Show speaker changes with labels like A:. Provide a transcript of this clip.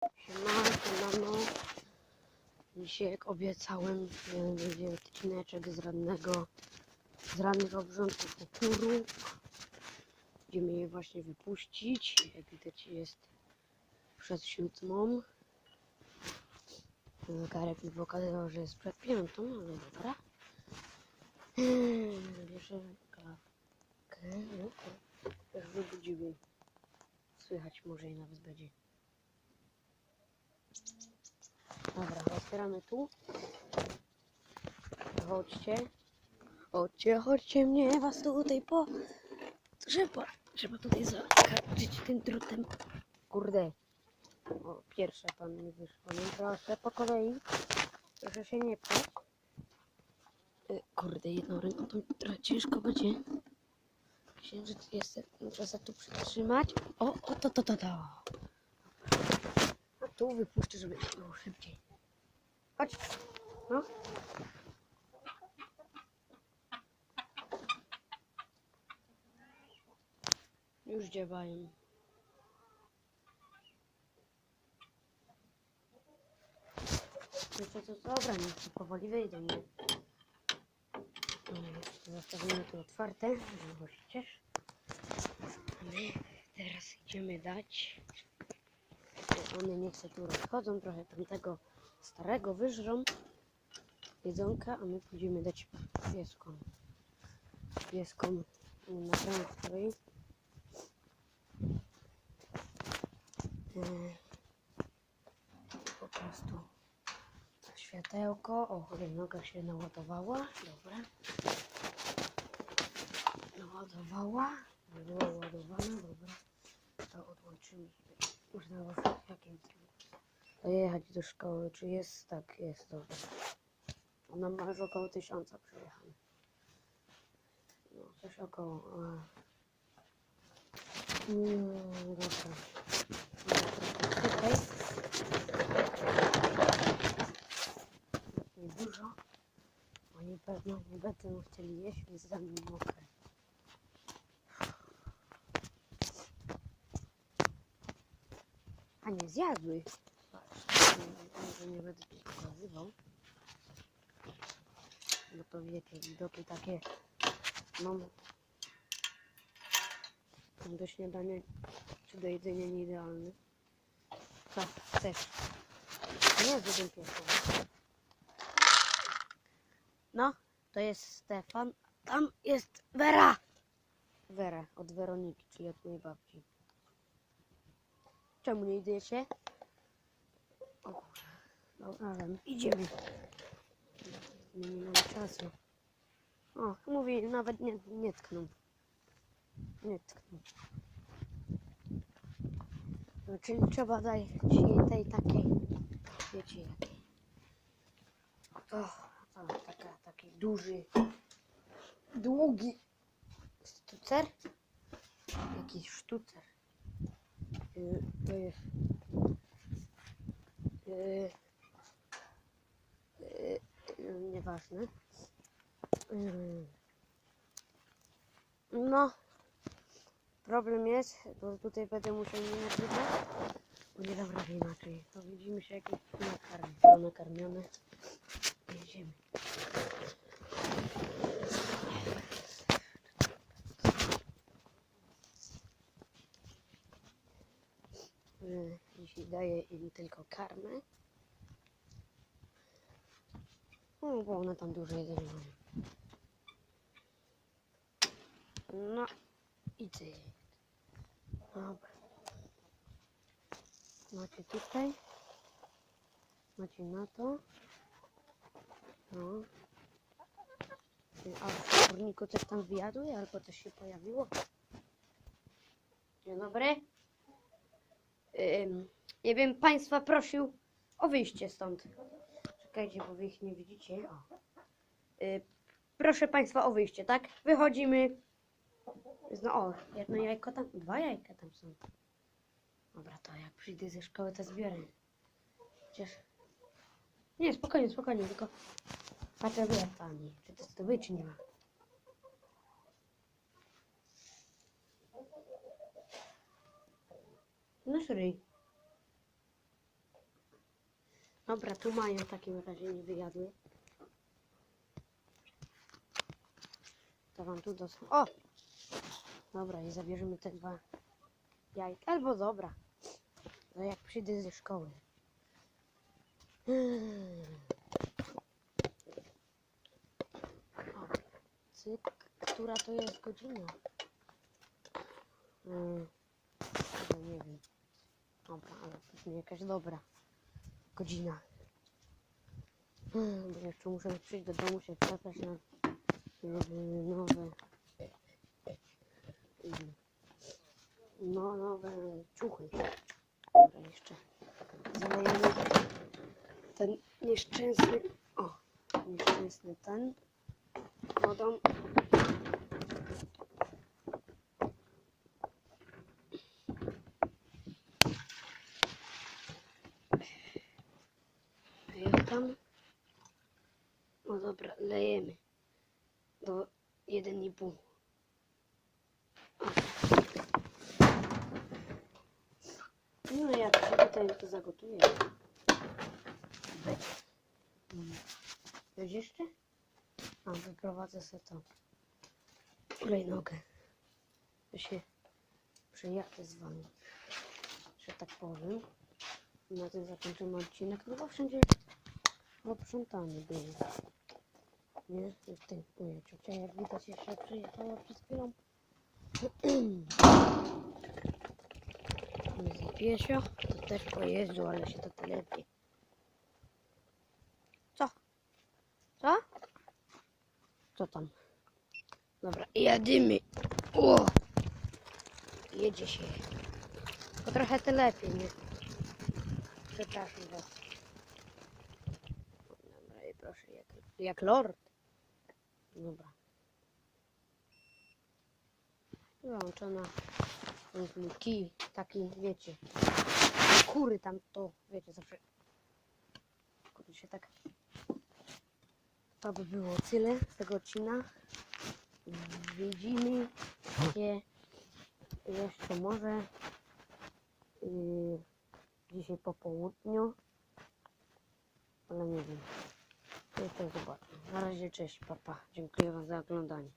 A: Siema, siemano. Dzisiaj jak obiecałem, będzie odcineczek z rannego, z rannych obrządków upóru. Będziemy je właśnie wypuścić. Jak widać jest przed siódmą. Zegarek mi pokazywał, że jest przed piątą, ale dobra. Eee, Bierze kawkę. No, Już wybudziły. Słychać może i nawet będzie. Dobra, otwieramy tu. Chodźcie. Chodźcie, chodźcie mnie, was tutaj po... Trzeba, trzeba tutaj zahaczyć tym drutem. Kurde. O, pierwsze pan mi wyszło. No proszę, po kolei. Proszę się nie pchać. Y, Kurde, jedną ręką to trochę ciężko będzie. Księżyc jest, muszę za tu przytrzymać. O, o, to, to, to, to. Tu wypuszczę, żeby było szybciej. Chodź. No. Już działają. No to, to dobra, niech to powoli wyjdą, nie? No, Zostawimy tu otwarte, żeby. My teraz idziemy dać. One nie chcą tu rozchodzą, trochę tamtego starego wyżrą jedzonka, a my pójdziemy dać pieskom. Pieskom na której e, po prostu światełko. O, noga się naładowała. Dobra. Naładowała. Była ładowana. Dobra. To odłączymy. Można było w jakim trybie jechać do szkoły. Czy jest? Tak, jest. Dobra. Ona ma już około tysiąca przejechane. No, coś około. Mm, dobra. Tutaj. Nie dużo. Oni pewno nie będą chcieli jeść, więc za mną Nie zjadły. Patrz, nie- będę ci pokazywał. No to wiecie, widoki takie mam do śniadania czy do jedzenia nie idealny. Co chcesz? Nie z jeden piesem. No, to jest Stefan. Tam jest Wera! Wera, od Weroniki, czyli od mojej babci. Czemu nie idziecie? O kurwa. Dobra, ale my idziemy. My nie mamy czasu. O, mówi, nawet nie, nie tkną. Nie tkną. No, czyli trzeba dać jej tej takiej, wiecie jakiej. O, to taka, taki duży, długi sztucer. Jakiś sztucer. To jest y, y, nieważne. No, problem jest, bo tutaj będę musiał nie nagrywać, bo nie dam rady inaczej. To widzimy się jakieś nakarmi, są nakarmione. Jedziemy. Y, Jeśli daję im tylko karmę, no bo one tam dużo jedzenia mają. No i ty. Dobra. Macie tutaj. Macie na to. No. A w kurniku coś tam wyjadły albo coś się pojawiło? Dzień dobry. Ja bym Państwa prosił o wyjście stąd. Czekajcie, bo Wy ich nie widzicie. O. Y, proszę Państwa o wyjście, tak? Wychodzimy. No, o, jedno jajko tam, dwa jajka tam są. Dobra, to jak przyjdę ze szkoły, to zbiorę. Chociaż... Nie, spokojnie, spokojnie, tylko patrzę wie Pani, czy to zdobyć, czy nie ma. No, ryj. Dobra, tu mają w takim razie nie wyjadły. To wam tu dos... O! Dobra, i zabierzemy te dwa jajka. Albo dobra. No jak przyjdę ze szkoły. O, cyk. Która to jest godzina? Hmm. Chyba nie wiem. Dobra, ale pewnie jakaś dobra godzina. Bo jeszcze muszę przyjść do domu, się przebrać na nowe no, nowe ciuchy. Dobra, jeszcze zalejemy ten nieszczęsny, o, nieszczęsny ten wodą. Jak tam? No dobra, lejemy do 1,5. No jak się tutaj to zagotuję. Będzie. Jeszcze? A, wyprowadzę sobie to. Hulajnogę. To się przejadę z wami. Że tak powiem. Na tym zakończymy odcinek. No bo wszędzie posprzątane było. Nie? W tym, ciocia jak widać jeszcze przyjechała przed chwilą. Z piesio, to też pojeździł, ale się to telepie. Co? Co? Co tam? Dobra, jadymy. O! Jedzie się. Tylko trochę telepie, nie? Przepraszam was. Dobra, i proszę, jak, lord. Dobra. Wyłączona. Ten kij, taki, wiecie. Kury tam to, wiecie, zawsze. Kurde się tak. To by było tyle z tego odcina. Widzimy się jeszcze może yy, dzisiaj po południu. Ale nie wiem. Jeszcze zobaczę. Na razie cześć, papa. Dziękuję wam za oglądanie.